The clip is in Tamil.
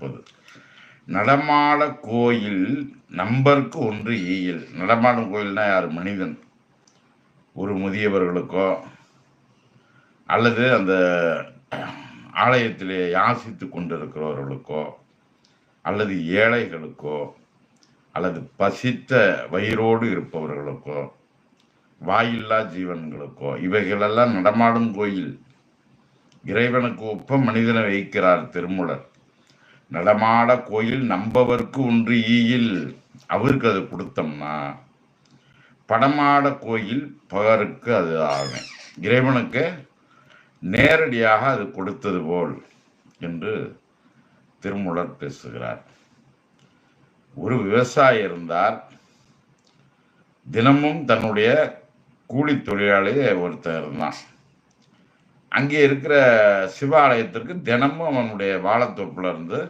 முப்பது நடமாட கோயில் நம்பருக்கு ஒன்று ஈயில் நடமாடும் கோயில்னா யார்? மனிதன். ஒரு முதியவர்களுக்கோ அல்லது அந்த ஆலயத்திலே யாசித்து கொண்டிருக்கிறவர்களுக்கோ அல்லது ஏழைகளுக்கோ அல்லது பசித்த வயிறோடு இருப்பவர்களுக்கோ வாயில்லா ஜீவன்களுக்கோ இவைகளெல்லாம் நடமாடும் கோயில். இறைவனுக்கு ஒப்ப மனிதனை வைக்கிறார் திருமூலர். நடமாட கோயில் நம்பவர்க்கு ஒன்று ஈயில். அவருக்கு அது கொடுத்தோம்னா படமாட கோயில் பகருக்கு அது ஆகும் இறைவனுக்கு நேரடியாக அது கொடுத்தது போல் என்று திருமூலர் பேசுகிறார். ஒரு விவசாயி இருந்தார். தினமும் தன்னுடைய கூலி தொழிலாளி ஒருத்தர் இருந்தான். அங்கே இருக்கிற சிவாலயத்திற்கு தினமும் அவனுடைய வாழைத்தோப்புல இருந்து